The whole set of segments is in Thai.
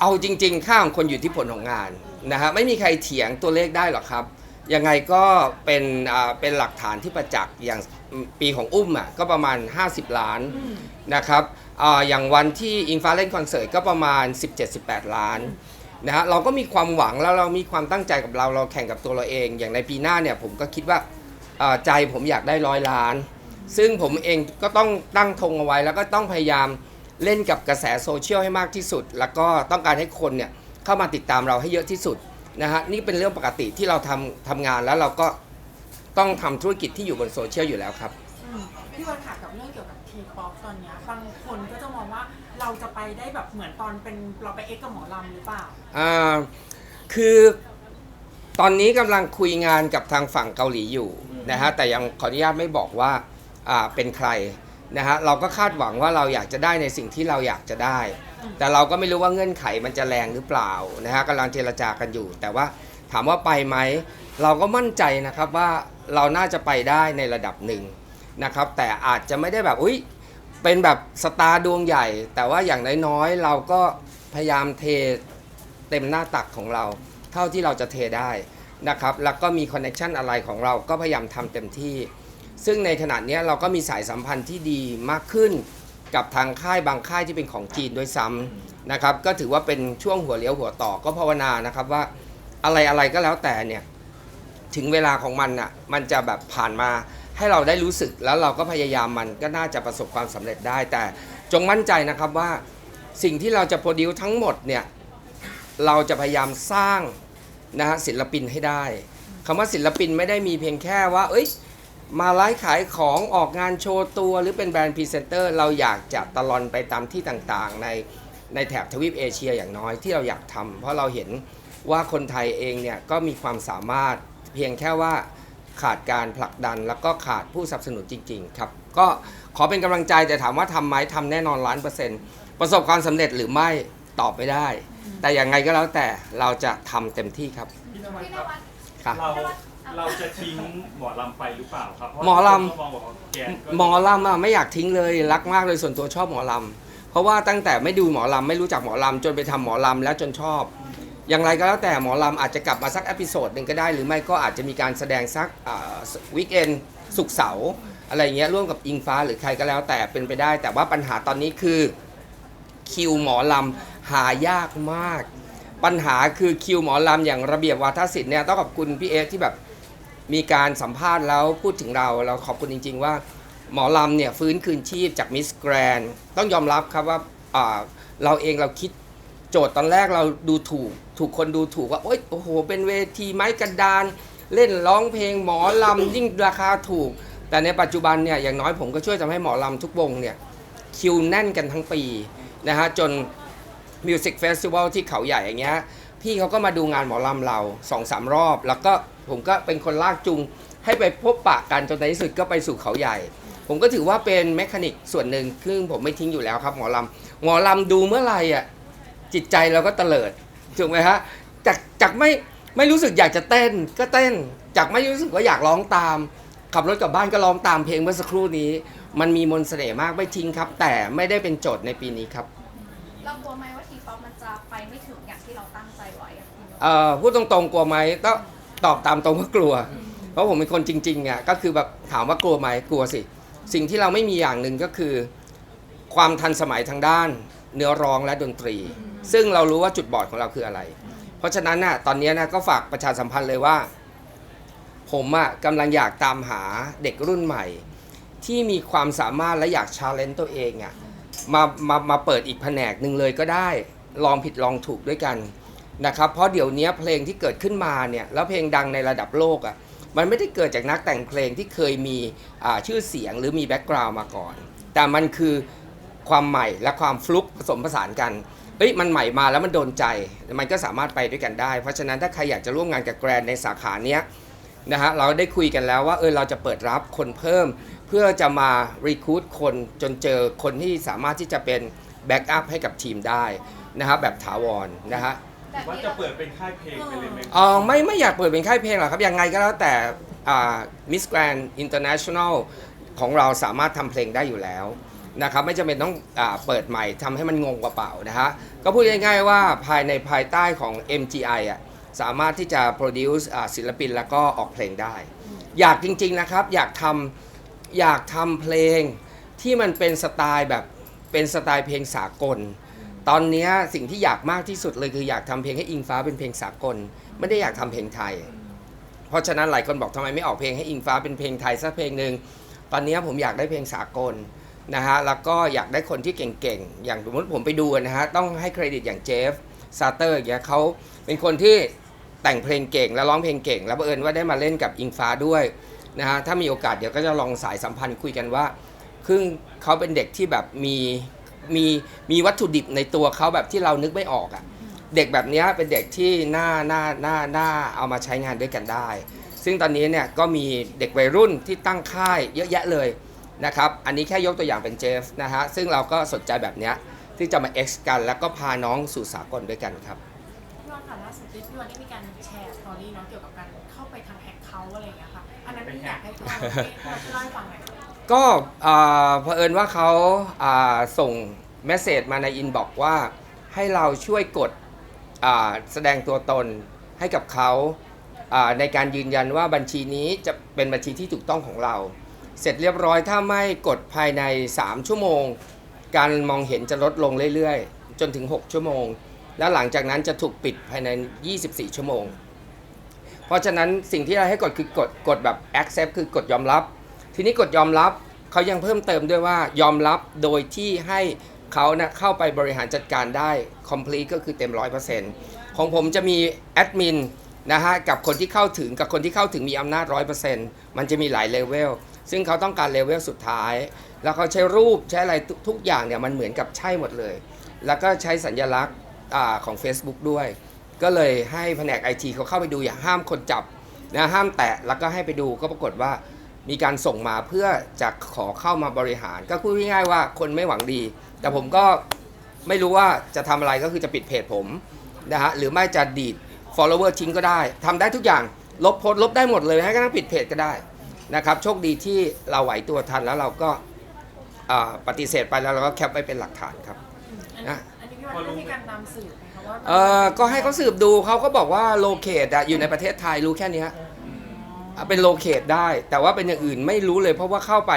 เอาจริง ๆ ค่าของคนอยู่ที่ผลของงานนะฮะไม่มีใครเถียงตัวเลขได้หรอกครับ ยังไงก็เป็นอ่าเป็นหลักฐานที่ประจักษ์อย่างปีของอุ้มอะก็ประมาณ 50 ล้านนะครับอาอย่างวันที่อิงฟ้าเล่นคอนเสิร์ตก็ประมาณ 17-18 ล้านนะฮะเราก็มีความหวังแล้วเรามีความตั้งใจกับเราเราแข่งกับตัวเราเอง อย่างในปีหน้าเนี่ยผมก็คิดว่าอ่าใจผมอยากได้ร้อยล้าน ซึ่งผมเองก็ต้องตั้งธงเอาไว้แล้วก็ต้องพยายาม เล่นกับกระแสโซเชียลให้มากที่สุด แล้วก็ต้องการให้คนเนี่ยเข้ามาติดตามเราให้เยอะที่สุดนะฮะนี่เป็นเรื่องปกติที่เราทำทำงานแล้วเราก็ต้องทำธุรกิจที่อยู่บนโซเชียลอยู่แล้วครับ อืมพี่วันค่ะกับเรื่องเกี่ยวกับทีป๊อปตอนเนี้ยบางคนก็จะมองว่าเราจะไปได้แบบเหมือนตอนเป็นเราไปเอ็กซ์กับหมอลำหรือเปล่า อ่าคือตอนนี้กำลังคุยงานกับทางฝั่งเกาหลีอยู่นะฮะแต่ยังขออนุญาตไม่บอกว่าอ่าเป็นใคร นะฮะเราก็คาดหวังว่าเราอยากจะได้ในสิ่งที่เราอยากจะได้ แต่เราก็ไม่รู้ว่าเงื่อนไขมันจะแรงหรือเปล่านะฮะกำลังเจรจากันอยู่ แต่ว่าถามว่าไปไหมเราก็มั่นใจนะครับว่าเราน่าจะไปได้ในระดับหนึ่งนะครับ แต่อาจจะไม่ได้แบบอุ้ยเป็นแบบสตาร์ดวงใหญ่ แต่ว่าอย่างน้อยๆเราก็พยายามเทเต็มหน้าตักของเรา เท่าที่เราจะเทได้นะครับแล้วก็มีคอนเน็ชันอะไรของเราก็พยายามทำเต็มที่ ซึ่งในขณะเนี้ยเราก็มีสายสัมพันธ์ที่ดีมากขึ้นกับทางค่ายบางค่ายที่เป็นของจีนด้วยซ้ำนะครับ ก็ถือว่าเป็นช่วงหัวเลี้ยวหัวต่อก็ภาวนานะครับว่าอะไรอะไรก็แล้วแต่เนี่ยถึงเวลาของมันอะมันจะแบบผ่านมาให้เราได้รู้สึกแล้วเราก็พยายามมันก็น่าจะประสบความสำเร็จได้ แต่จงมั่นใจนะครับว่าสิ่งที่เราจะโปรดิวทั้งหมดเนี่ยเราจะพยายามสร้างนะฮะศิลปินให้ได้คำว่าศิลปินไม่ได้มีเพียงแค่ว่า เอ้ย มาไลฟ์ขายของออกงานโชว์ตัว หรือเป็นแบรนด์พรีเซนเตอร์ เราอยากจะตะลอนไปตามที่ต่างๆ ในในแถบทวีปเอเชียอย่างน้อยที่เราอยากทำเพราะเราเห็นว่าคนไทยเองเนี่ยก็มีความสามารถเพียงแค่ว่าขาดการผลักดันแล้วก็ขาดผู้สนับสนุนจริง ๆ ครับ ก็ขอเป็นกำลังใจแต่ถามว่าทำไหมทำแน่นอนล้านเปอร์เซ็นต์ประสบความสำเร็จหรือไม่ตอบไม่ได้ แต่อย่างไงก็แล้วแต่เราจะทำเต็มที่ครับพี่นวัดพี่นครับวัดค่ะเรา เราจะทิ้งหมอลำไปหรือเปล่าครับเพราะหมอลำ คนก็มองว่าแกนก็หมอลำอะไม่อยากทิ้งเลยรักมากเลยส่วนตัวชอบหมอลำเพราะว่าตั้งแต่ไม่ดูหมอลำไม่รู้จักหมอลำจนไปทำหมอลำแล้วจนชอบ อย่างไรก็แล้วแต่หมอลำอาจจะกลับมาสักเอพิโซดหนึ่งก็ได้ หรือไม่ก็อาจจะมีการแสดงสักวิกเอนสุกร์เสาร์อะไรเงี้ยร่วมกับอิงฟ้าหรือใครก็แล้วแต่เป็นไปได้ แต่ว่าปัญหาตอนนี้คือคิวหมอลำหายากมาก ปัญหาคือคิวหมอลำอย่างระเบียบวาทศิลป์เนี่ยต้องขอบคุณพี่เอสที่แบบ มีการสัมภาษณ์แล้วพูดถึงเราเราขอบคุณจริง ๆ ว่า หมอลำเนี่ยฟื้นคืนชีพจากมิสแกรนต้องยอมรับครับว่าาเราเองเราคิดโจทย์ตอนแรกเราดูถูก ถูกคนดูถูกว่า โอ๊ยโอ้โห เป็นเวทีไม้กระดาน เล่นร้องเพลงหมอลำยิ่งราคาถูก แต่ในปัจจุบันเนี่ยอย่างน้อยผมก็ช่วยทำให้หมอลำทุกวงเนี่ยคิวแน่นกันทั้งปีนะฮะจนมิวสิกเฟสติวัลที่เขาใหญ่อย่างเงี้ยพี่เขาก็มาดูงานหมอลำเราสองสามรอบแล้วก็ ผมก็เป็นคนลากจูงให้ไปพบปะกันจนในที่สุดก็ไปสู่เขาใหญ่ ผมก็ถือว่าเป็นแมคานิกส่วนหนึ่งซึ่งผมไม่ทิ้งอยู่แล้วครับหมอลำหมอลำดูเมื่อไหร่อะจิตใจเราก็เตลิดถูกไหมฮะจากจากไม่ไม่รู้สึกอยากจะเต้นก็เต้น จากไม่รู้สึกว่าอยากร้องตาม ขับรถกลับบ้านก็ร้องตามเพลงเมื่อสักครู่นี้ มันมีมนต์เสน่ห์มากไม่ทิ้งครับ แต่ไม่ได้เป็นโจทย์ในปีนี้ครับเรากลัวไหมว่าทีป๊อปมันจะไปไม่ถึงอย่างที่เราตั้งใจไว้อะพี่นวัดเอ่อพูดตรงๆกลัวไหมต้อง ตอบตามตรงว่ากลัว เพราะผมเป็นคนจริงๆอะก็คือแบบถามว่ากลัวไหมกลัวสิ สิ่งที่เราไม่มีอย่างหนึ่งก็คือ ความทันสมัยทางด้าน เนื้อร้องและดนตรี ซึ่งเรารู้ว่าจุดบอดของเราคืออะไร เพราะฉะนั้นน่ะตอนนี้นะก็ฝากประชาสัมพันธ์เลยว่า ผมอะกำลังอยากตามหาเด็กรุ่นใหม่ ที่มีความสามารถและอยากชาเลนจ์ตัวเองอะมามามาเปิดอีกแผนกหนึ่งเลยก็ได้ ลองผิดลองถูกด้วยกัน นะครับเพราะเดี๋ยวนี้เพลงที่เกิดขึ้นมาเนี่ยแล้วเพลงดังในระดับโลกอะมันไม่ได้เกิดจากนักแต่งเพลงที่เคยมีชื่อเสียงหรือมีแบ็กกราวน์มาก่อน แต่มันคือความใหม่และความฟลุกผสมผสานกันเฮ้ยมันใหม่มาแล้วมันโดนใจ มันก็สามารถไปด้วยกันได้ เพราะฉะนั้นถ้าใครอยากจะร่วมงานกับแกรนในสาขาเนี้ยนะฮะเราได้คุยกันแล้วว่าเออเราจะเปิดรับคนเพิ่ม เพื่อจะมารีคูดคนจนเจอคนที่สามารถที่จะเป็นแบ็กอัพให้กับทีมได้นะครับแบบถาวรนะฮะ แต่ว่านี้จะเราเปิดเป็นค่ายเพลงไปเลยไหมเออไม่ไม่อยากเปิดเป็นค่ายเพลงหรอกครับ ยังไงก็แล้วแต่มิสแกรนอินเตอร์เนชั่นแนลของเราสามารถทำเพลงได้อยู่แล้วนะครับไม่จำเป็นต้องอาเปิดใหม่ทำให้มันงงกระเป๋านะฮะก็พูดง่ายๆว่าภายในภายใต้ของ MGI อะสามารถที่จะ produce อ่าศิลปินแล้วก็ออกเพลงได้ อยากจริงๆนะครับ อยากทำอยากทำเพลงที่มันเป็นสไตล์แบบเป็นสไตล์เพลงสากล ตอนนี้สิ่งที่อยากมากที่สุดเลยคืออยากทำเพลงให้อิงฟ้าเป็นเพลงสากล ไม่ได้อยากทำเพลงไทย เพราะฉะนั้นหลายคนบอกทำไมไม่ออกเพลงให้อิงฟ้าเป็นเพลงไทยสักเพลงหนึ่งตอนนี้ผมอยากได้เพลงสากลนะฮะแล้วก็อยากได้คนที่เก่งๆ อย่างสมมติผมไปดูนะฮะต้องให้เครดิตอย่างเจฟซาเตอร์อย่างเงี้ยเขาเป็นคนที่แต่งเพลงเก่งและร้องเพลงเก่ง แล้วบังเอิญว่าได้มาเล่นกับอิงฟ้าด้วยนะฮะถ้ามีโอกาสเดี๋ยวก็จะลองสายสัมพันธ์คุยกันว่าคือเขาเป็นเด็กที่แบบมี มีมีวัตถุดิบในตัวเขาแบบที่เรานึกไม่ออกอะ่ะเด็กแบบเนี้ยเป็นเด็กที่น่าน่าน่าน่าเอามาใช้งานด้วยกันได้ ซึ่งตอนนี้เนี่ยก็มีเด็กวัยรุ่นที่ตั้งค่ายเยอะแยะเลยนะครับอันนี้แค่ยกตัวอย่างเป็นเจฟนะฮะซึ่งเราก็สนใจแบบเนี้ยที่จะมา X กัน แล้วก็พาน้องสู่สากลด้วยกันครับพี่วันค่ะล่าสุดที่พี่วันได้มีการแชร์สตอรี่เนาะเกี่ยวกับการเข้าไปทางแฮกเขาท์อะไรอย่างเงี้ยค่ะอันนั้นอยากให้พี่วันพี่วันช่วยเล่าให้ฟังหน่อยค่ะ ก็เผอิญว่าเขาาส่งเมสเซจมาในอินบอกว่าให้เราช่วยกดแสดงตัวตนให้กับเขาาในการยืนยันว่าบัญชีนี้จะเป็นบัญชีที่ถูกต้องของเรา เสร็จเรียบร้อยถ้าไม่กดภายใน 3 ชั่วโมง การมองเห็นจะลดลงเรื่อยๆ จนถึง 6 ชั่วโมง แล้วหลังจากนั้นจะถูกปิดภายใน 24 ชั่วโมง เพราะฉะนั้นสิ่งที่เราให้กดคือกดกดแบบ accept คือกดยอมรับ ทีนี้กดยอมรับเขายังเพิ่มเติมด้วยว่ายอมรับโดยที่ให้เขานะเข้าไปบริหารจัดการได้ complete ก็คือเต็ม 100%ของผมจะมีแอดมินนะฮะกับคนที่เข้าถึงกับคนที่เข้าถึงมีอำนาจ 100%มันจะมีหลายเลเวลซึ่งเขาต้องการเลเวลสุดท้าย แล้วเขาใช้รูปใช้อะไรทุกทุกอย่างเนี่ยมันเหมือนกับใช่หมดเลย แล้วก็ใช้สัญลักษณ์อของ Facebook ด้วย ก็เลยให้แผนกไอทีเขาเข้าไปดูอย่าห้ามคนจับนะห้ามแตะแล้วก็ให้ไปดูก็ปรากฏว่า มีการส่งมาเพื่อจะขอเข้ามาบริหาร ก็พูดง่ายๆว่าคนไม่หวังดี แต่ผมก็ไม่รู้ว่าจะทำอะไรก็คือจะปิดเพจผมนะฮะหรือไม่จะดีด follower ทิ้งก็ได้ทำได้ทุกอย่างลบโพสต์ลบได้หมดเลยให้กระทั่งปิดเพจก็ได้นะครับโชคดีที่เราไหวตัวทันแล้วเราก็อ่าปฏิเสธไปแล้วเราก็แคปไว้เป็นหลักฐานครับอันอะนี้อันนี้พี่วันได้มีการตามสืบไหมคะว่าเออก็ให้เขาสืบดูเขาก็บอกว่าโลเคตอยู่ในประเทศไทยรู้แค่เนี้ยอะ เป็นโลเคตได้ แต่ว่าเป็นอย่างอื่นไม่รู้เลย เพราะว่าเข้าไป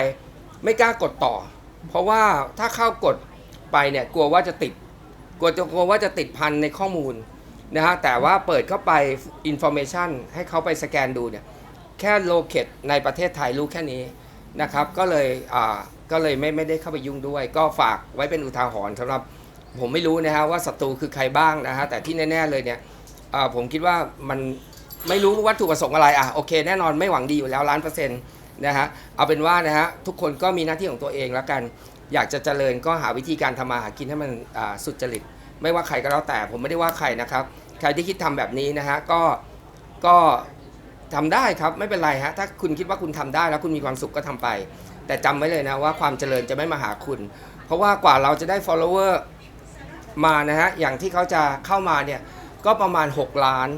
ไม่กล้ากดต่อ เพราะว่าถ้าเข้ากดไปเนี่ยกลัวว่าจะติด กลัวจะกลัวว่าจะติดพันในข้อมูลนะฮะแต่ว่าเปิดเข้าไปอินโฟเมชันให้เขาไปสแกนดูเนี่ยแค่โลเคตในประเทศไทยรู้แค่นี้นะครับ ก็เลยอ่าก็เลยไม่ไม่ได้เข้าไปยุ่งด้วย ก็ฝากไว้เป็นอุทาหรณ์สำหรับผมไม่รู้นะฮะว่าศัตรูคือใครบ้างนะฮะแต่ที่แน่ ๆเลยเนี่ยผมคิดว่ามัน ไม่รู้วัตถุประสงค์อะไรอะโอเคแน่นอนไม่หวังดีอยู่แล้วล้านเปอร์เซ็นต์นะฮะเอาเป็นว่านะฮะทุกคนก็มีหน้าที่ของตัวเองแล้วกัน อยากจะเจริญก็หาวิธีการทำมาหากินให้มันอ่าสุจริต ไม่ว่าใครก็แล้วแต่ผมไม่ได้ว่าใครนะครับ ใครที่คิดทำแบบนี้นะฮะก็ก็ทำได้ครับไม่เป็นไรฮะถ้าคุณคิดว่าคุณทำได้แล้วคุณมีความสุขก็ทำไป แต่จำไว้เลยนะว่าความเจริญจะไม่มาหาคุณ เพราะว่ากว่าเราจะได้ follower มานะฮะอย่างที่เขาจะเข้ามาเนี่ยก็ประมาณ 6 ล้าน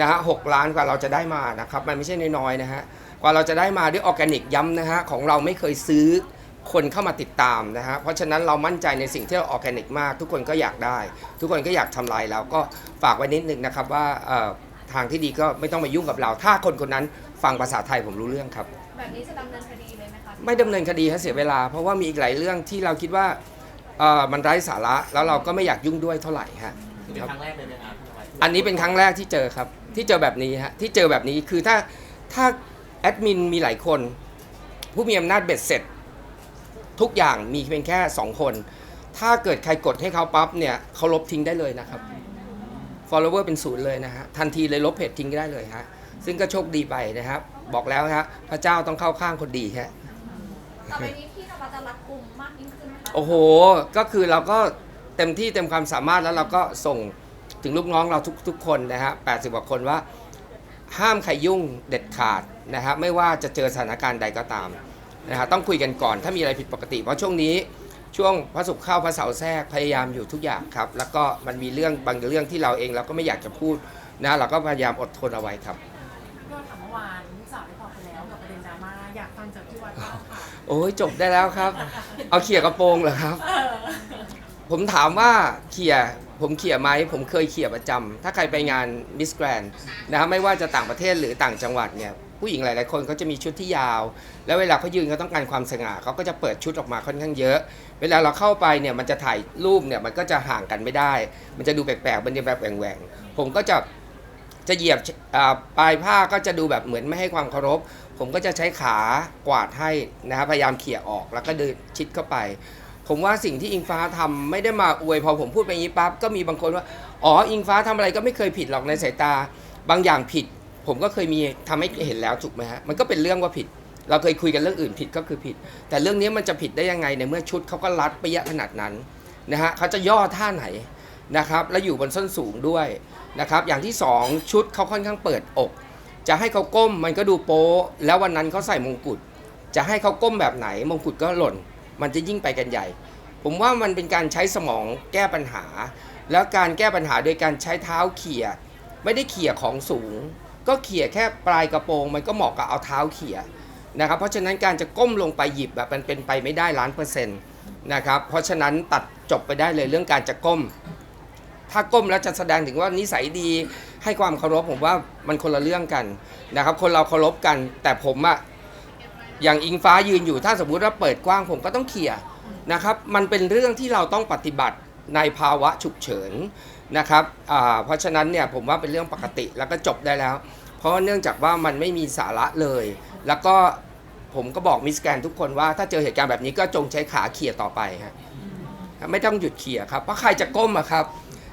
นะฮะหกล้านกว่าเราจะได้มานะครับมันไม่ใช่น้อยๆนะฮะกว่าเราจะได้มาด้วยออร์แกนิกย้ำนะฮะของเราไม่เคยซื้อคนเข้ามาติดตามนะฮะเพราะฉะนั้นเรามั่นใจในสิ่งที่เราออร์แกนิกมาก ทุกคนก็อยากได้ ทุกคนก็อยากทำลายเราก็ฝากไว้นิดนึงนะครับว่าเอ่อทางที่ดีก็ไม่ต้องมายุ่งกับเรา ถ้าคนคนนั้นฟังภาษาไทยผมรู้เรื่องครับ แบบนี้จะดำเนินคดีเลยไหมคะ ไม่ดำเนินคดีให้เสียเวลา เพราะว่ามีอีกหลายเรื่องที่เราคิดว่าเอ่อมันไร้สาระแล้วเราก็ไม่อยากยุ่งด้วยเท่าไหร่ฮะเป็นครั้งแรกเลยไหมครับพี่นวัดอันนี้เป็นครั้งแรกที่เจอครับ ที่เจอแบบนี้ฮะที่เจอแบบนี้คือถ้าถ้าแอดมินมีหลายคน ผู้มีอำนาจเบ็ดเสร็จ ทุกอย่างมีเพียงแค่ 2 คน ถ้าเกิดใครกดให้เขาปั๊บเนี่ยเขาลบทิ้งได้เลยนะครับ follower เป็นศูนย์เลยนะฮะทันทีเลยลบเพจทิ้งได้เลยฮะซึ่งก็โชคดีไปนะครับ บอกแล้วฮะพระเจ้าต้องเข้าข้างคนดีฮะต่อไปนี้พี่นวัดจะรัดกุมมากยิ่งขึ้นไหมคะโอ้โห ก็คือเราก็เต็มที่เต็มความสามารถแล้วเราก็ส่ง ถึงลูกน้องเราทุกทุกคนนะฮะ80กว่าคนว่า ห้ามใครยุ่งเด็ดขาดนะฮะไม่ว่าจะเจอสถานการณ์ใดก็ตามนะฮะต้องคุยกันก่อนถ้ามีอะไรผิดปกติ เพราะช่วงนี้ช่วงพระศุกร์เข้าพระเสาร์แทรกพยายามอยู่ทุกอย่างครับ แล้วก็มันมีเรื่องบางเรื่องที่เราเองเราก็ไม่อยากจะพูดนะเราก็พยายามอดทนเอาไว้ครับพี่วันค่ะเมื่อวานลูกสาวได้บอกไปแล้วกับประเด็นดราม่าอยากฟังจากพี่วัดบ้างค่ะโอ้ยจบได้แล้วครับ เอาเขี่ยกระโปรงเหรอครับเออผมถามว่าเขี่ย ผมเขี่ยไหมผมเคยเขี่ยประจำถ้าใครไปงานมิสแกรนนะครับไม่ว่าจะต่างประเทศหรือต่างจังหวัดเนี่ยผู้หญิงหลาย ๆ คนเขาจะมีชุดที่ยาว แล้วเวลาเขายืนเขาต้องการความสง่าเขาก็จะเปิดชุดออกมาค่อนข้างเยอะ เวลาเราเข้าไปเนี่ยมันจะถ่ายรูปเนี่ยมันก็จะห่างกันไม่ได้ มันจะดูแปลก ๆ มันจะแบบแหว่งๆผมก็จะจะเหยียบปลายผ้าก็จะดูแบบเหมือนไม่ให้ความเคารพ ผมก็จะใช้ขากวาดให้นะครับพยายามเขี่ยออกแล้วก็เดินชิดเข้าไป ผมว่าสิ่งที่อิงฟ้าทำไม่ได้มาอวยพอผมพูดไปอย่างนี้ปั๊บก็มีบางคนว่าอ๋ออิงฟ้าทำอะไรก็ไม่เคยผิดหรอกในสายตา บางอย่างผิด ผมก็เคยมีทำให้เห็นแล้วถูกไหมฮะมันก็เป็นเรื่องว่าผิด เราเคยคุยกันเรื่องอื่นผิดก็คือผิด แต่เรื่องนี้มันจะผิดได้ยังไงในเมื่อชุดเขาก็รัดไปเยอะขนาดนั้นนะฮะเขาจะย่อท่าไหนนะครับแล้วอยู่บนส้นสูงด้วยนะครับอย่างที่สองชุดเขาค่อนข้างเปิดอก จะให้เขาก้มมันก็ดูโป๊แล้ววันนั้นเขาใส่มงกุฎจะให้เขาก้มแบบไหนมงกุฎก็หล่น มันจะยิ่งไปกันใหญ่ ผมว่ามันเป็นการใช้สมองแก้ปัญหา แล้วการแก้ปัญหาโดยการใช้เท้าเขี่ยไม่ได้เขี่ยของสูง ก็เขี่ยแค่ปลายกระโปรงมันก็เหมาะกับเอาเท้าเขี่ยนะครับเพราะฉะนั้นการจะก้มลงไปหยิบแบบมันเป็นไปไม่ได้ล้านเปอร์เซ็นต์นะครับเพราะฉะนั้นตัดจบไปได้เลยเรื่องการจะก้ม ถ้าก้มแล้วจะแสดงถึงว่านิสัยดีให้ความเคารพผมว่ามันคนละเรื่องกันนะครับ คนเราเคารพกัน แต่ผมอะ อย่างอิงฟ้ายืนอยู่ถ้าสมมุติว่าเปิดกว้างผมก็ต้องเขีย่ยนะครับมันเป็นเรื่องที่เราต้องปฏิบัติในภาวะฉุกเฉินนะครับเพราะฉะนั้นเนี่ยผมว่าเป็นเรื่องปกติแล้วก็จบได้แล้ว เพราะเนื่องจากว่ามันไม่มีสาระเลย แล้วก็ผมก็บอกมิสแกนทุกคนว่าถ้าเจอเหตุการณ์แบบนี้ก็จงใช้ขาเขี่ยต่อไปฮะไม่ต้องหยุดเขี่ยครับเพราะใครจะก้มอะครับ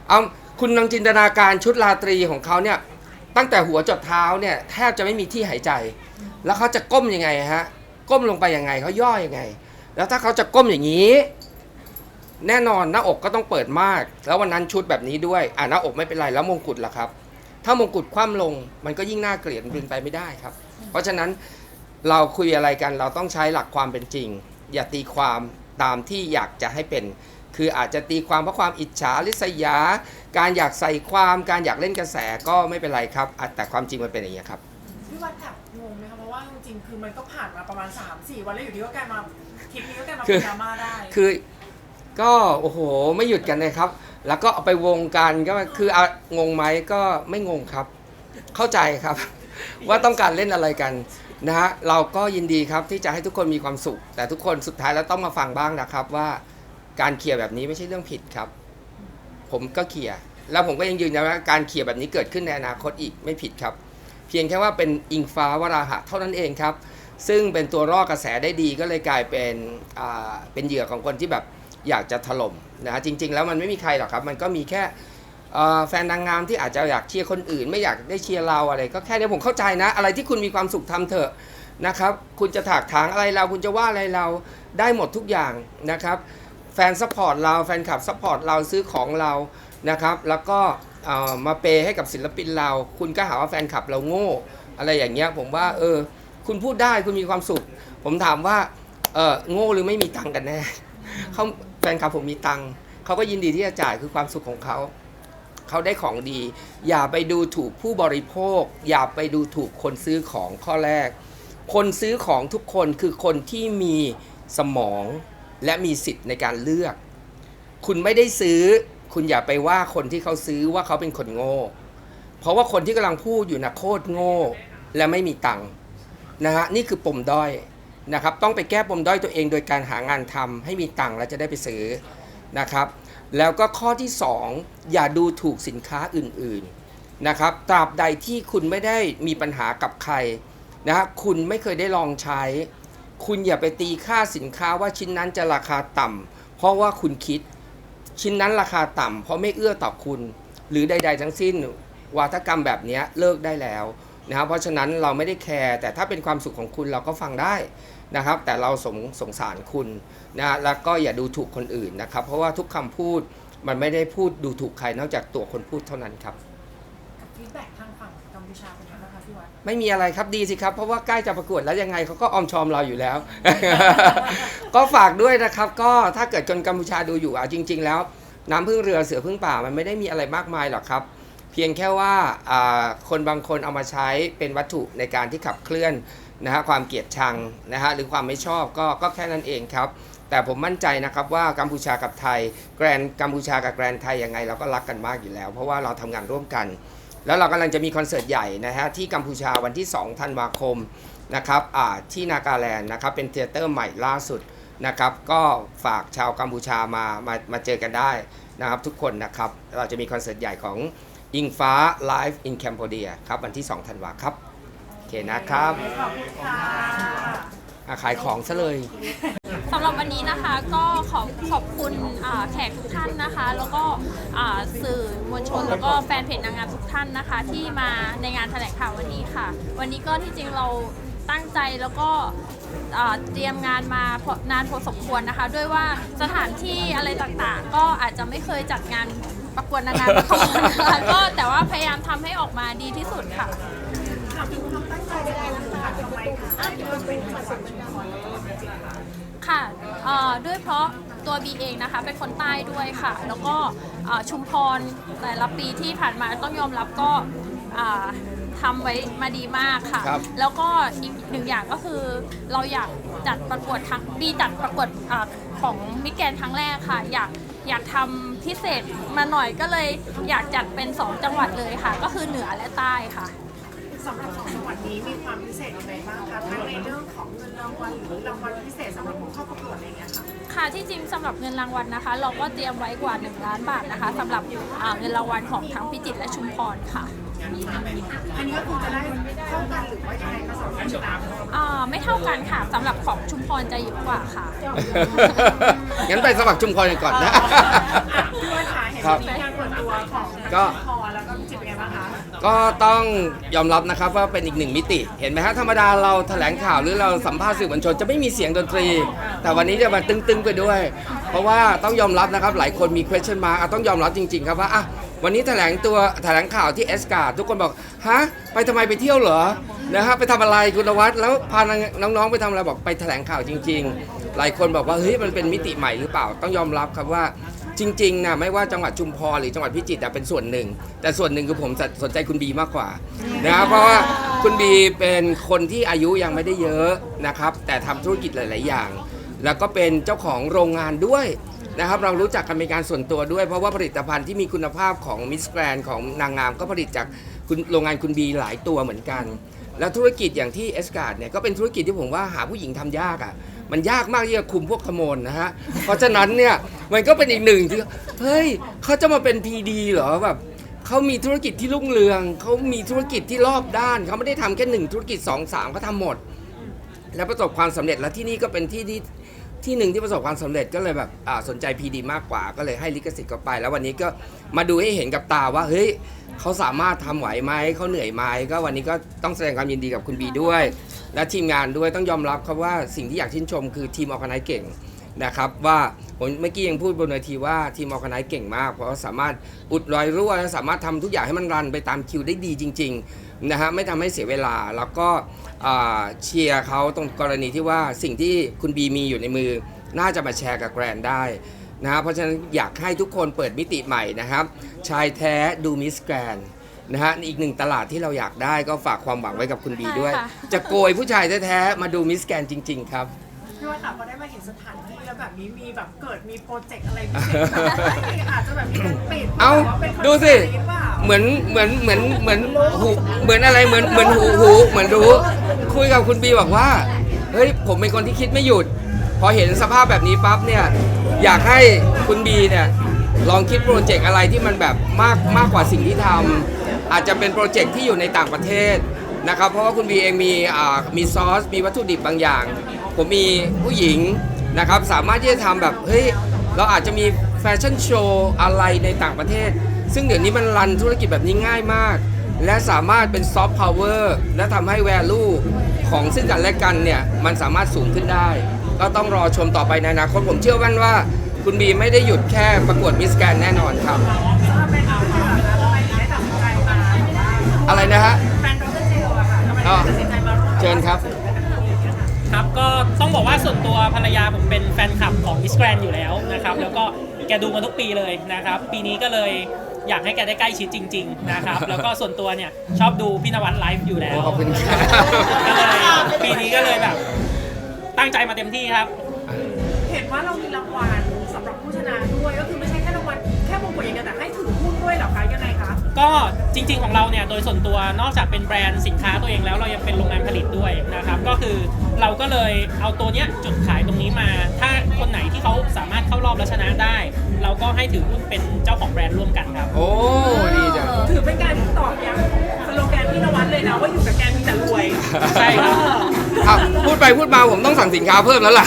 เอาคุณลองจินตนาการชุดราตรีของเขาเนี่ยตั้งแต่หัวจดเท้าเนี่ยแทบจะไม่มีที่หายใจ แล้วเขาจะก้มยังไงฮะ ก้มลงไปยังไงเขาย่อยังไง แล้วถ้าเขาจะก้มอย่างนี้ แน่นอนหน้าอกก็ต้องเปิดมาก แล้ววันนั้นชุดแบบนี้ด้วยอ่าหน้าอกไม่เป็นไรแล้วมงกุฎล่ะครับ ถ้ามงกุฎคว่ำลง มันก็ยิ่งน่าเกลียดมันไปไม่ได้ครับ เพราะฉะนั้นเราคุยอะไรกันเราต้องใช้หลักความเป็นจริง อย่าตีความตามที่อยากจะให้เป็น คืออาจจะตีความเพราะความอิจฉาริษยา การอยากใส่ความการอยากเล่นกระแสก็ไม่เป็นไรครับแต่ความจริงมันเป็นอย่างนี้ครับ พี่วัดแอบงงไหมคะ ราะว่าจริง ๆ คือมันก็ผ่านมาประมาณ 3-4 วันแล้วอยู่ดีก็กลายมาคลิปนี้ก็กลายมาคืเป็อนดราม่าได้ คือก็โอ้โหไม่หยุดกันเลยครับ แล้วก็เอาไปวงกันก็คือเอางงไหมก็ไม่งงครับ เข้าใจครับ ว่าต้องการเล่นอะไรกันนะฮะเราก็ยินดีครับที่จะให้ทุกคนมีความสุข แต่ทุกคนสุดท้ายแล้วต้องมาฟังบ้างนะครับว่าการเคลียร์แบบนี้ไม่ใช่เรื่องผิดครับ ผมก็เคลียร์แล้วผมก็ยังยืนยันว่าการเคลียร์แบบนี้เกิดขึ้นในอนาคตอีกไม่ผิดครับ เพียงแค่ว่าเป็นอิงฟ้าวราหะเท่านั้นเองครับ ซึ่งเป็นตัวรอกระแสได้ดีก็เลยกลายเป็นอ่าเป็นเหยื่อของคนที่แบบอยากจะถล่มนะฮะจริง ๆ แล้วมันไม่มีใครหรอกครับมันก็มีแค่แฟนนางงามที่อาจจะอยากเชียร์คนอื่น ไม่อยากได้เชียร์เราอะไร ก็แค่นี้ผมเข้าใจนะ อะไรที่คุณมีความสุขทำเถอะนะครับ คุณจะถากถางอะไรเราคุณจะว่าอะไรเราได้หมดทุกอย่างนะครับ แฟนซัพพอร์ตเราแฟนคลับซัพพอร์ตเราซื้อของเรานะครับ แล้วก็ มาเปย์ให้กับศิลปินเรา คุณก็หาว่าแฟนคลับเราโง่ อะไรอย่างเงี้ยผมว่าเออ คุณพูดได้คุณมีความสุข ผมถามว่าเออโง่หรือไม่มีตังกันแน่เขาแฟนคลับผมมีตังเขาก็ยินดีที่จะจ่ายคือความสุขของเขาเขาได้ของดี อย่าไปดูถูกผู้บริโภค อย่าไปดูถูกคนซื้อของข้อแรก คนซื้อของทุกคนคือคนที่มีสมองและมีสิทธิ์ในการเลือก คุณไม่ได้ซื้อ คุณอย่าไปว่าคนที่เขาซื้อว่าเขาเป็นคนโง่ เพราะว่าคนที่กำลังพูดอยู่นะโคตรโง่ และไม่มีตังค์นะฮะนี่คือปมด้อยนะครับ ต้องไปแก้ปมด้อยตัวเองโดยการหางานทำให้มีตังค์แล้วจะได้ไปซื้อนะครับ แล้วก็ข้อที่ 2 อย่าดูถูกสินค้าอื่นๆนะครับตราบใดที่คุณไม่ได้มีปัญหากับใครนะฮะคุณไม่เคยได้ลองใช้ คุณอย่าไปตีค่าสินค้าว่าชิ้นนั้นจะราคาต่ำเพราะว่าคุณคิด ชิ้นนั้นราคาต่ำเพราะไม่เอื้อต่อคุณ หรือใด ๆ ทั้งสิ้น วาทกรรมแบบนี้เลิกได้แล้วนะครับเพราะฉะนั้นเราไม่ได้แคร์แต่ถ้าเป็นความสุขของคุณเราก็ฟังได้นะครับ แต่เราสงสงสารคุณนะแล้วก็อย่าดูถูกคนอื่นนะครับ เพราะว่าทุกคำพูดมันไม่ได้พูดดูถูกใครนอกจากตัวคนพูดเท่านั้นครับฟีดแบ็กทางฝั่งกัมพูชาเป็น ไม่มีอะไรครับดีสิครับ เพราะว่าใกล้จะประกวดแล้วยังไงเขาก็ออมชอมเราอยู่แล้ว ก็ฝากด้วยนะครับ ก็ถ้าเกิดคนกัมพูชาดูอยู่อะจริง ๆ แล้ว น้ำพึ่งเรือเสือพึ่งป่ามันไม่ได้มีอะไรมากมายหรอกครับ เพียงแค่ว่าคนบางคนเอามาใช้เป็นวัตถุในการที่ขับเคลื่อนนะฮะความเกลียดชังนะฮะหรือความไม่ชอบก็ก็แค่นั้นเองครับ แต่ผมมั่นใจนะครับว่ากัมพูชากับไทย แกรนกัมพูชากับแกรนไทยยังไงเราก็รักกันมากอยู่แล้ว เพราะว่าเราทำงานร่วมกัน แล้วเรากำลังจะมีคอนเสิร์ตใหญ่นะฮะที่กัมพูชาวันที่2ธันวาคมนะครับที่นากาแลนด์นะครับเป็นเทเตอร์ใหม่ล่าสุดนะครับก็ฝากชาวกัมพูชามามามาเจอกันได้นะครับทุกคนนะครับเราจะมีคอนเสิร์ตใหญ่ของอิงฟ้า Live in Cambodia ครับวันที่ 2 ธันวาครับ โอเคนะครับขอบคุณค่ะ อะขายของซะเลย สำหรับวันนี้นะคะก็ขอขอบคุณอ่าแขกทุกท่านนะคะ แล้วก็อ่าสื่อมวลชนแล้วก็แฟนเพจนางงามทุกท่านนะคะ ที่มาในงานแถลงข่าววันนี้ค่ะ วันนี้ก็ที่จริงเราตั้งใจแล้วก็อ่าเตรียมงานมาพอนานพอสมควรนะคะ ด้วยว่าสถานที่อะไรต่างๆ ก็อาจจะไม่เคยจัดงานประกวดนางงามมาก่อนนะคะก็แต่ว่าพยายามทำให้ออกมาดีที่สุดค่ะถามถึงคว ค่ะเอ่อด้วยเพราะตัวบีเองนะคะเป็นคนใต้ด้วยค่ะ แล้วก็เอ่อชุมพรแต่ละปีที่ผ่านมาต้องยอมรับก็อ่าทำไว้มาดีมากค่ะ ครับ แล้วก็อีกหนึ่งอย่างก็คือเราอยากจัดประกวดทั้งบีจัดประกวดอาของมิสแกรนด์ครั้งแรกค่ะ อยากอยากทำพิเศษมาหน่อยก็เลยอยากจัดเป็น 2 จังหวัดเลยค่ะ ก็คือเหนือและใต้ค่ะ สำหรับสองจังหวัดนี้มีความพิเศษยังไงบ้างคะทั้งในเรื่องของเงินรางวัลหรือรางวัลพิเศษสำหรับผู้เข้าประกวดอะไรอย่างเงี้ยค่ะ ค่ะที่จริงสำหรับเงินรางวัลนะคะ เราก็เตรียมไว้กว่า 1 ล้านบาทนะคะสำหรับอ่าเงินรางวัลของทั้งพิจิตรและชุมพรค่ะอันนี้ก็คือจะได้เท่ากันหรือว่ายังไงคะสำหรับผู้ชนะอ่าไม่เท่ากันค่ะสำหรับของชุมพรจะเยอะกว่าค่ะ งั้นไปสมัครชุมพรกันก่อนนะพี่ว่าขาเห็นครับมีการเปิดตัวของก็พอแล้วก็จิตเป็นไงบ้างคะ ก็ต้องยอมรับนะครับว่าเป็นอีกหนึ่งมิติ เห็นไหมฮะธรรมดาเราแถลงข่าวหรือเราสัมภาษณ์สื่อมวลชนจะไม่มีเสียงดนตรี แต่วันนี้จะมาตึงๆไปด้วย เพราะว่าต้องยอมรับนะครับหลายคนมี question mark อะต้องยอมรับจริง ๆ ครับว่าอะวันนี้แถลงตัวแถลงข่าวที่เอสการทุกคนบอกฮะไปทำไมไปเที่ยวเหรอนะฮะไปทำอะไรคุณนวัดแล้วพาน้องๆไปทำอะไรบอกไปแถลงข่าวจริง ๆ หลายคนบอกว่าเฮ้ยมันเป็นมิติใหม่หรือเปล่าต้องยอมรับครับว่า จริงๆนะไม่ว่าจังหวัดชุมพรหรือจังหวัดพิจิตรอะเป็นส่วนหนึ่ง แต่ส่วนหนึ่งคือผมสนใจคุณบีมากกว่านะครับเพราะว่าคุณบีเป็นคนที่อายุยังไม่ได้เยอะนะครับแต่ทำธุรกิจหลาย ๆ อย่าง แล้วก็เป็นเจ้าของโรงงานด้วยนะครับเรารู้จักกันเป็นการส่วนตัวด้วย เพราะว่าผลิตภัณฑ์ที่มีคุณภาพของมิสแกรนของนางงามก็ผลิตจากคุณโรงงานคุณบีหลายตัวเหมือนกัน แล้วธุรกิจอย่างที่เอสการ์ดเนี่ยก็เป็นธุรกิจที่ผมว่าหาผู้หญิงทำยากอะมันยากมากที่จะคุมพวกขโมยนะฮะเพราะฉะนั้นเนี่ย มันก็เป็นอีกหนึ่งที่เฮ้ยเขาจะมาเป็น PD เหรอแบบเขามีธุรกิจที่รุ่งเรืองเขามีธุรกิจที่รอบด้านเขาไม่ได้ทำแค่หนึ่งธุรกิจสองสามเขาทำหมด แล้วประสบความสำเร็จแล้วที่นี่ก็เป็นที่ที่ที่หนึ่งที่ประสบความสำเร็จก็เลยแบบอ่าสนใจ PD มากกว่าก็เลยให้ลิขสิทธิ์เขาไป แล้ววันนี้ก็มาดูให้เห็นกับตาว่าเฮ้ยเขาสามารถทำไหวไหมเขาเหนื่อยไหมก็วันนี้ก็ต้องแสดงความยินดีกับคุณบีด้วย และทีมงานด้วยต้องยอมรับครับว่าสิ่งที่อยากชื่นชมคือทีมออกไนเก่ง นะครับว่าผมเมื่อกี้ยังพูดบนเวทีว่าทีมออกไนเก่งมาก เพราะว่าสามารถอุดรอยรั่วและสามารถทำทุกอย่างให้มันรันไปตามคิวได้ดีจริงๆนะฮะไม่ทำให้เสียเวลาแล้วก็อ่าเชียร์เขาตรงกรณีที่ว่าสิ่งที่คุณบีมีอยู่ในมือ น่าจะมาแชร์กับแกรนได้นะฮะเพราะฉะนั้นอยากให้ทุกคนเปิดมิติใหม่นะครับ ชายแท้ดูมิสแกรนนะฮะอีกหนึ่งตลาดที่เราอยากได้ก็ฝากความหวังไว้กับคุณบีด้วยใช่ค่ะจะโกยผู้ชายแท้ๆมาดูมิสแกรนจริง ๆ ครับพี่ว่าค่ะพอได้มาเห็นสถานที่ แล้วแบบนี้มีแบบเกิดมีโปรเจกต์อะไรพิเศษแบบอาจจะแบบมีการปิดเอ้าหรือว่ป็นคอนดูสิเสิร์ตอะไรหรือเปล่าเหมือนเหมือนเหมือนเหมือนหูเหมือนอะไรเหมือนเหมือนหูหูเหมือนรู้ คุยกับคุณบีบอกว่า เฮ้ยผมเป็นคนที่คิดไม่หยุด พอเห็นสภาพแบบนี้ปั๊บเนี่ย อยากให้คุณบีเนี่ยลองคิดโปรเจกต์อะไรที่มันแบบมากมากกว่าสิ่งที่ทำอาจจะเป็นโปรเจกต์ที่อยู่ในต่างประเทศนะครับ เพราะว่าคุณบีเองมีอ่ามีซอส มีวัตถุดิบบางอย่าง ผมมีผู้หญิง นะครับสามารถที่จะทำแบบเฮ้ยเราอาจจะมีแฟชั่นโชว์อะไรในต่างประเทศ ซึ่งเดี๋ยวนี้มันรันธุรกิจแบบนี้ง่ายมาก และสามารถเป็นซอฟต์พาวเวอร์และทำให้ value ของซึ่งกันและกันเนี่ย มันสามารถสูงขึ้นได้ ก็ต้องรอชมต่อไปในอนาคตผมเชื่อมั่นว่า คุณบีไม่ได้หยุดแค่ประกวดมิสแกนแน่นอนครับทำไมเอาเจลนะทำไมถึงได้ตัดสินใจมาอะไรนะฮะ แฟนดรเจลอะค่ะทำไมถึงตัดสินใจมาร่วม เชิญครับ ครับก็ต้องบอกว่าส่วนตัวภรรยาผมเป็นแฟนคลับของมิสแกรนอยู่แล้วนะครับแล้วก็แกดูมาทุกปีเลยนะครับ ปีนี้ก็เลยอยากให้แกได้ใกล้ชิดจริง ๆ นะครับ แล้วก็ส่วนตัวเนี่ยชอบดูพี่นวัดไลฟ์อยู่แล้วขอบคุณครับก็เลยปีนี้ก็เลยแบบ ตั้งใจมาเต็มที่ครับ เห็นว่าเรามีรางวัลสำหรับผู้ชนะด้วยก็คือไม่ใช่ ก็จริง ๆ ของเราเนี่ยโดยส่วนตัวนอกจากเป็นแบรนด์สินค้าตัวเองแล้วเรายังเป็นโรงงานผลิตด้วยนะครับ ก็คือเราก็เลยเอาตัวเนี้ยจุดขายตรงนี้มา ถ้าคนไหนที่เขาสามารถเข้ารอบและชนะได้ เราก็ให้ถือหุ้นเป็นเจ้าของแบรนด์ร่วมกันครับ โอ้ดีจัง ถือเป็นการตอบย้ำสโลแกนพี่นวัดเลยนะว่าอยู่กับแกมีแต่รวยใช่ครับอะพูดไปพูดมาผมต้องสั่งสินค้าเพิ่มแล้วล่ะ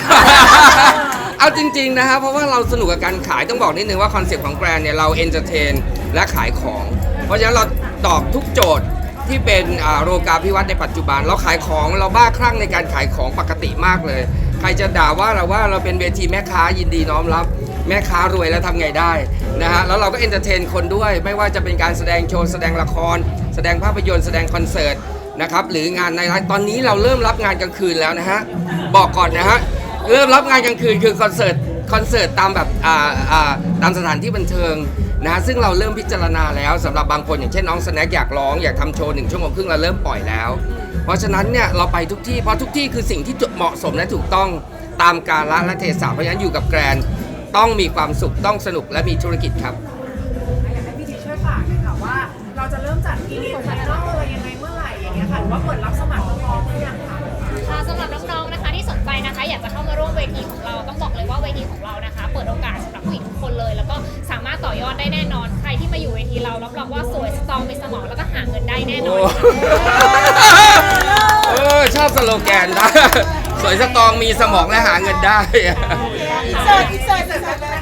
เอาจริงๆนะครับเพราะว่าเราสนุกกับการขายต้องบอกนิดนึงว่าคอนเซ็ปต์ของแบรนด์เนี่ยเราเอนเตอร์เทนและขายของ เพราะฉะนั้นเราตอบทุกโจทย์ที่เป็นโรกาพิวัตรในปัจจุบัน เราขายของเราบ้าคลั่งในการขายของปกติมากเลย ใครจะด่าว่าเราว่าเราเป็นเวทีแม่ค้ายินดีน้อมรับ แม่ค้ารวยแล้วทำไงได้นะฮะแล้วเราก็เอนเตอร์เทนคนด้วย ไม่ว่าจะเป็นการแสดงโชว์แสดงละคร แสดงภาพยนตร์แสดงคอนเสิร์ตนะครับหรืองานในตอนนี้เราเริ่มรับงานกลางคืนแล้วนะฮะบอกก่อนนะฮะเริ่มรับงานกลางคืนคือคอนเสิร์ต คอนเสิร์ตตามแบบอ่าอ่าตามสถานที่บันเทิงนะฮะซึ่งเราเริ่มพิจารณาแล้วสำหรับบางคนอย่างเช่นน้องสแน็คอยากร้องอยากทำโชว์หนึ่งชั่วโมงครึ่งเราเริ่มปล่อยแล้ว เพราะฉะนั้นเนี่ยเราไปทุกที่เพราะทุกที่คือสิ่งที่เหมาะสมและถูกต้องตามกาลและเทศะเพราะฉะนั้นอยู่กับแกรนด์ต้องมีความสุขต้องสนุกและมีธุรกิจครับ อยากให้พี่ดีช่วยฝากหน่อยค่ะว่า เราจะเริ่มจัดอีเวนต์ไฟนอลอะไรยังไงเมื่อไหร่อย่างเงี้ยค่ะหรือว่าเปิดรับสมัคร อยากจะเข้ามาร่วมเวทีของเราต้องบอกเลยว่าเวทีของเรานะคะ เปิดโอกาสสำหรับผู้หญิงทุกคนเลย แล้วก็สามารถต่อยอดได้แน่นอน ใครที่มาอยู่เวทีเรารับรองว่าสวยสตรองมีสมองแล้วก็หาเงินได้แน่นโอ้อนค่ะเออชอบสโลแกนนะสวยสตรองมีสมองและหาเงินได้เสิร์ฟเสิร์ฟ